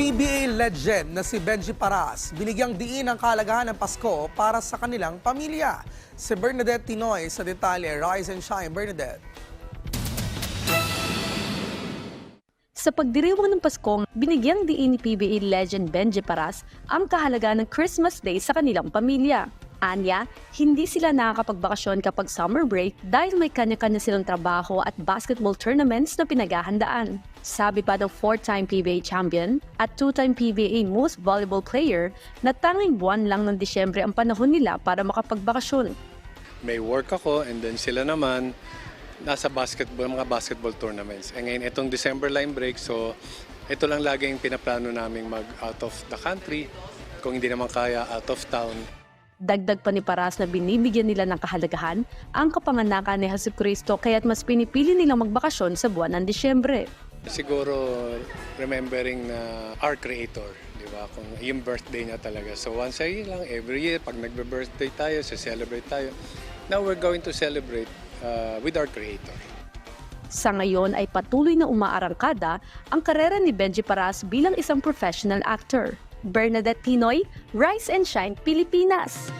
PBA legend na si Benji Paras, binigyang diin ang kahalagahan ng Pasko para sa kanilang pamilya. Si Bernadette Tinoy sa detalye, Rise and Shine, Bernadette. Sa pagdiriwang ng Paskong, binigyang diin ni PBA legend Benji Paras ang kahalagaan ng Christmas Day sa kanilang pamilya. Anya, hindi sila nakakapagbakasyon kapag summer break dahil may kanya-kanya silang trabaho at basketball tournaments na pinaghahandaan. Sabi pa ng four-time PBA champion at two-time PBA most valuable player na tanging buwan lang ng Disyembre ang panahon nila para makapagbakasyon. may work ako and then sila naman nasa basketball, mga basketball tournaments. And ngayon, itong December line break, so ito lang laging pinaplano naming mag out of the country. Kung hindi naman kaya, out of town. Dagdag pa ni Paras na binibigyan nila ng kahalagahan ang kapanganakan ni Hesus Kristo kaya't mas pinipili nilang magbakasyon sa buwan ng Disyembre. Siguro, remembering na our Creator, di ba? Kung yung birthday niya talaga. So once a year lang, every year, pag nagbe-birthday tayo, celebrate tayo. Now we're going to celebrate uh, with our Creator. Sa ngayon ay patuloy na umaarangkada ang karera ni Benji Paras bilang isang professional actor. Bernadette Tinoy, Rise and Shine, Pilipinas.